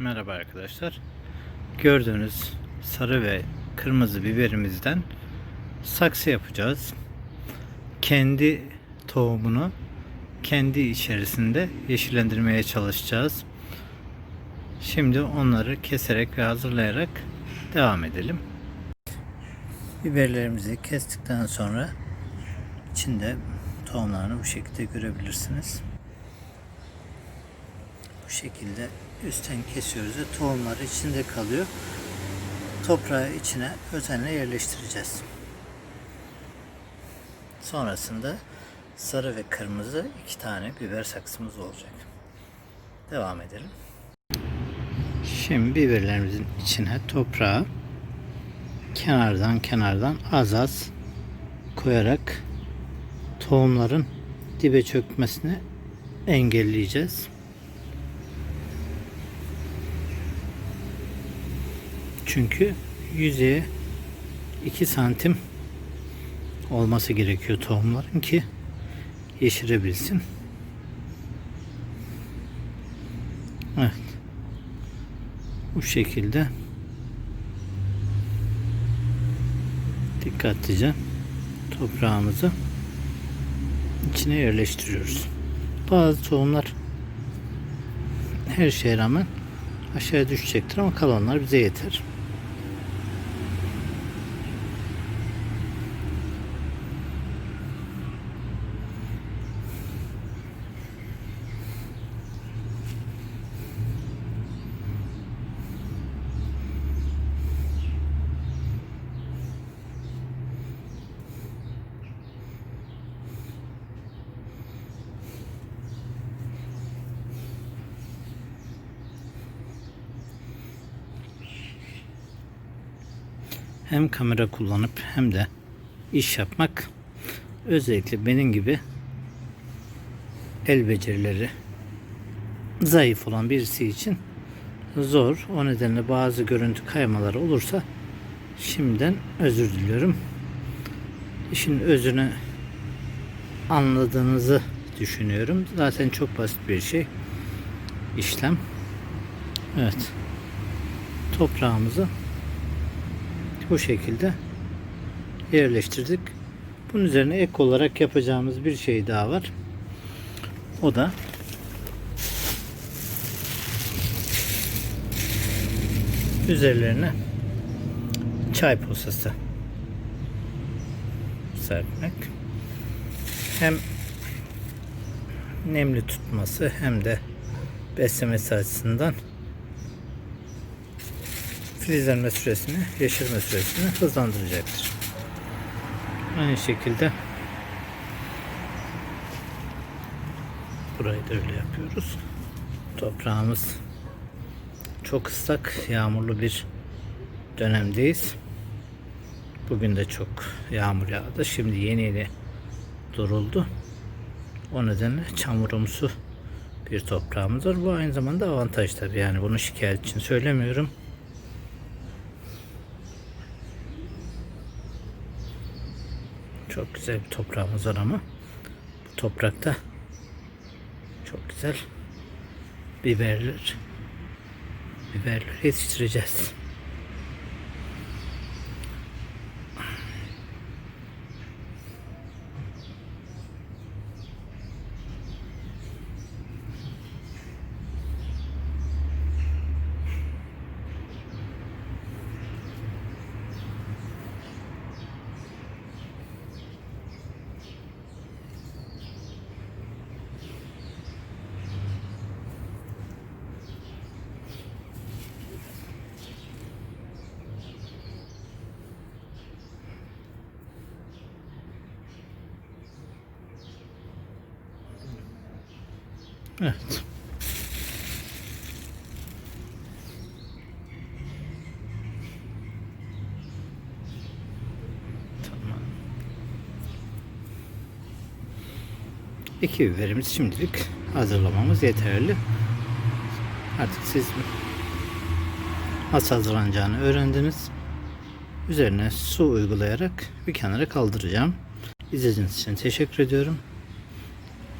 Merhaba arkadaşlar. Gördüğünüz sarı ve kırmızı biberimizden saksı yapacağız. Kendi tohumunu kendi içerisinde yeşillendirmeye çalışacağız. Şimdi onları keserek ve hazırlayarak devam edelim. Biberlerimizi kestikten sonra içinde tohumlarını bu şekilde görebilirsiniz. Bu şekilde üstten kesiyoruz ve tohumlar içinde kalıyor. Toprağı içine özenle yerleştireceğiz. Sonrasında sarı ve kırmızı iki tane biber saksımız olacak. Devam edelim. Şimdi biberlerimizin içine toprağı kenardan kenardan az az koyarak tohumların dibe çökmesini engelleyeceğiz. Çünkü yüzeye 2 santim olması gerekiyor tohumların ki yeşerebilsin. Evet. Bu şekilde dikkatlice toprağımızı içine yerleştiriyoruz. Bazı tohumlar her şeye rağmen aşağıya düşecektir ama kalanlar bize yeter. Hem kamera kullanıp hem de iş yapmak özellikle benim gibi el becerileri zayıf olan birisi için zor. O nedenle bazı görüntü kaymaları olursa şimdiden özür diliyorum. İşin özünü anladığınızı düşünüyorum. Zaten çok basit bir şey. işlem. Evet. Toprağımızı bu şekilde yerleştirdik. Bunun üzerine ek olarak yapacağımız bir şey daha var. O da üzerlerine çay posası serpmek. Hem nemli tutması hem de beslemesi açısından filizlenme süresini, yeşerme süresini hızlandıracaktır. Aynı şekilde burayı da öyle yapıyoruz. Toprağımız çok ıslak, yağmurlu bir dönemdeyiz. Bugün de çok yağmur yağdı. Şimdi yeni yeni duruldu. O nedenle çamurumsu bir toprağımız var. Bu aynı zamanda avantaj tabii. Yani bunu şikayet için söylemiyorum. Çok güzel bir toprağımız var ama bu toprakta çok güzel biberler biberler yetiştireceğiz. Evet. Tamam. İki biberimiz şimdilik hazırlamamız yeterli. Artık siz nasıl hazırlanacağını öğrendiniz. Üzerine su uygulayarak bir kenara kaldıracağım. İzlediğiniz için teşekkür ediyorum.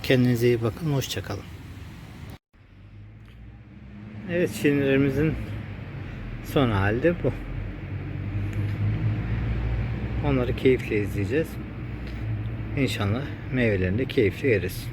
Kendinize iyi bakın. Hoşçakalın. Evet şirinlerimizin son hali de bu. Onları keyifle izleyeceğiz. İnşallah meyvelerini de keyifle yeriz.